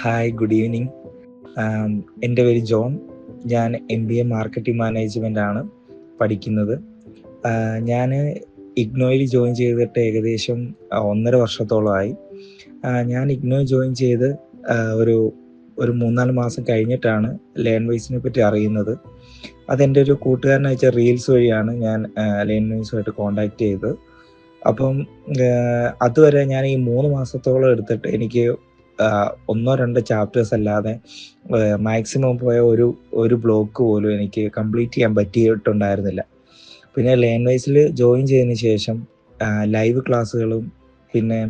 Hi good evening എന്റെ പേര് John. ഞാൻ M B A marketing management ആണ് പഠിക്കുന്നത്. ഞാൻ ഇഗ്നോയിൽ ജോയിൻ ചെയ്തിട്ട് ഏകദേശം ഒന്നര വർഷത്തോളമായി. ഞാൻ ഇഗ്നോയിൽ ജോയിൻ ചെയ്ത് ഒരു ഒരു മൂന്നാൽ മാസം കഴിഞ്ഞിട്ടാണ് ലേൺ വൈസിനെ പറ്റി അറിയുന്നത്. അതെന്റെ ഒരു കൂട്ടുകാരൻ അയച്ച റീൽസ് വഴിയാണ് ഞാൻ ലേൺ വൈസുമായിട്ട് കോണ്ടാക്ട് ചെയ്തത്. അപ്പം അതുവരെ ഞാൻ ഈ മൂന്ന് മാസത്തോളം എടുത്തിട്ട് എനിക്ക് ഒന്നോ രണ്ടോ ചാപ്റ്റേഴ്സ് അല്ലാതെ മാക്സിമം പോയ ഒരു ഒരു ബ്ലോക്ക് പോലും എനിക്ക് കംപ്ലീറ്റ് ചെയ്യാൻ പറ്റിയിട്ടുണ്ടായിരുന്നില്ല. പിന്നെ ലേൺ വൈസിൽ ജോയിൻ ചെയ്തതിന് ശേഷം ലൈവ് ക്ലാസ്സുകളും പിന്നെ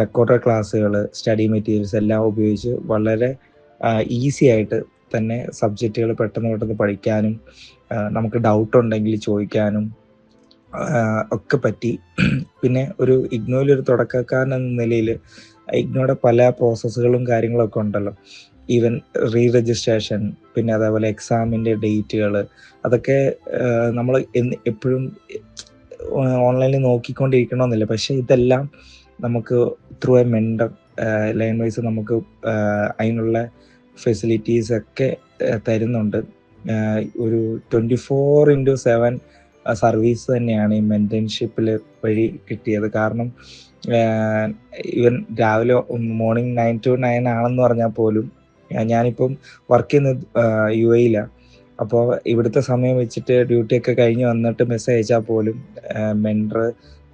റെക്കോർഡഡ് ക്ലാസ്സുകൾ സ്റ്റഡി മെറ്റീരിയൽസ് എല്ലാം ഉപയോഗിച്ച് വളരെ ഈസി ആയിട്ട് തന്നെ സബ്ജക്റ്റുകൾ പെട്ടെന്ന് പെട്ടെന്ന് പഠിക്കാനും നമുക്ക് ഡൗട്ട് ഉണ്ടെങ്കിൽ ചോദിക്കാനും ഒക്കെ പറ്റി. പിന്നെ ഒരു ഇഗ്നോയിൽ ഒരു തുടക്കക്കാരൻ എന്ന നിലയിൽ ഇഗ്നോയുടെ പല പ്രോസസ്സുകളും കാര്യങ്ങളൊക്കെ ഉണ്ടല്ലോ. ഈവൻ റീ രജിസ്ട്രേഷൻ പിന്നെ അതേപോലെ എക്സാമിന്റെ ഡേറ്റുകൾ അതൊക്കെ നമ്മൾ എപ്പോഴും ഓൺലൈനിൽ നോക്കിക്കൊണ്ടിരിക്കണമെന്നില്ല പക്ഷേ ഇതെല്ലാം നമുക്ക് through a mentor line wise നമുക്ക് അതിനുള്ള ഫെസിലിറ്റീസ് ഒക്കെ തരുന്നുണ്ട്. ഒരു twenty four into seven service തന്നെയാണ് ഈ മെന്റൻഷിപ്പിൽ വഴി കിട്ടിയത്. കാരണം ഈവൻ രാവിലെ മോർണിംഗ് നയൻ ടു നയൻ ആണെന്ന് പറഞ്ഞാൽ പോലും ഞാനിപ്പം വർക്ക് ചെയ്യുന്നത് യു എയിലാണ് അപ്പോൾ ഇവിടുത്തെ സമയം വെച്ചിട്ട് ഡ്യൂട്ടി ഒക്കെ കഴിഞ്ഞ് വന്നിട്ട് മെസ്സേജ് അയച്ചാൽ പോലും മെൻഡർ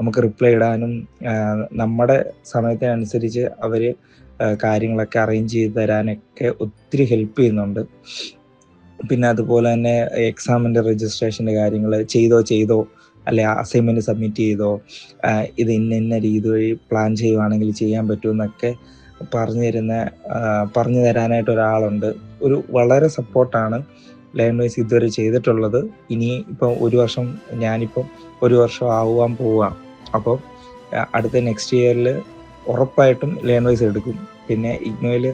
നമുക്ക് റിപ്ലൈ ഇടാനും നമ്മുടെ സമയത്തിനനുസരിച്ച് അവർ കാര്യങ്ങളൊക്കെ അറേഞ്ച് ചെയ്ത് തരാനൊക്കെ ഒത്തിരി ഹെൽപ്പ് ചെയ്യുന്നുണ്ട്. പിന്നെ അതുപോലെ തന്നെ എക്സാമിന്റെ രജിസ്ട്രേഷന്റെ കാര്യങ്ങൾ ചെയ്തോ ചെയ്തോ അല്ലെ അസൈൻമെന്റ് സബ്മിറ്റ് ചെയ്തോ ഇത് ഇന്ന ഇന്ന രീതി വഴി പ്ലാൻ ചെയ്യുവാണെങ്കിൽ ചെയ്യാൻ പറ്റുമെന്നൊക്കെ പറഞ്ഞു തരുന്ന പറഞ്ഞു തരാനായിട്ട് ഒരാളുണ്ട്. ഒരു വളരെ സപ്പോർട്ടാണ് ലേൺ വൈസ് ഇതുവരെ ചെയ്തിട്ടുള്ളത്. ഇനി ഇപ്പം ഒരു വർഷം ഞാനിപ്പം ഒരു വർഷം ആവുവാൻ പോവാം അപ്പോൾ അടുത്ത നെക്സ്റ്റ് ഇയറിൽ ഉറപ്പായിട്ടും ലേൺ വൈസ് എടുക്കും. പിന്നെ ഇഗ്നോയിൽ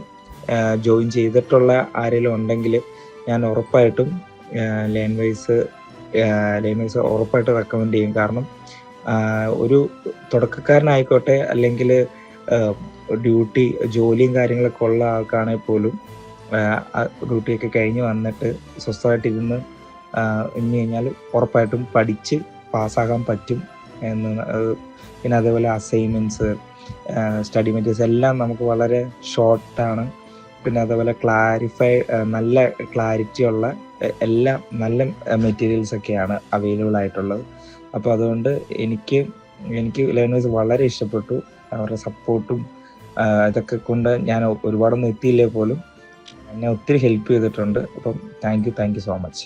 ജോയിൻ ചെയ്തിട്ടുള്ള ആരെങ്കിലും ഉണ്ടെങ്കിൽ ഞാൻ ഉറപ്പായിട്ടും ലൈൻ വൈസ് ലൈൻ വൈസ് ഉറപ്പായിട്ട് റെക്കമെൻഡ് ചെയ്യും. കാരണം ഒരു തുടക്കക്കാരനായിക്കോട്ടെ അല്ലെങ്കിൽ ഡ്യൂട്ടി ജോലിയും കാര്യങ്ങളൊക്കെ ഉള്ള ആൾക്കാണെങ്കിൽ പോലും ഡ്യൂട്ടിയൊക്കെ കഴിഞ്ഞ് വന്നിട്ട് സ്വസ്ഥമായിട്ടിരുന്ന് ഇനി കഴിഞ്ഞാൽ ഉറപ്പായിട്ടും പഠിച്ച് പാസ്സാകാൻ പറ്റും എന്ന് പിന്നെ അതേപോലെ അസൈൻമെന്റ്സ് സ്റ്റഡി മെറ്റീരിയൽസ് എല്ലാം നമുക്ക് വളരെ ഷോർട്ടാണ് പിന്നെ അതേപോലെ ക്ലാരിഫൈ നല്ല ക്ലാരിറ്റി ഉള്ള എല്ലാ നല്ല മെറ്റീരിയൽസ് ഒക്കെയാണ് അവൈലബിൾ ആയിട്ടുള്ളത്. അപ്പോൾ അതുകൊണ്ട് എനിക്ക് എനിക്ക് ലേണേഴ്സ് വളരെ ഇഷ്ടപ്പെട്ടു. അവരുടെ സപ്പോർട്ടും ഇതൊക്കെ കൊണ്ട് ഞാൻ ഒരുപാടൊന്നും എത്തിയില്ലേ പോലും. എന്നെ ഒത്തിരി ഹെൽപ്പ് ചെയ്തിട്ടുണ്ട്. അപ്പം thank you thank you so much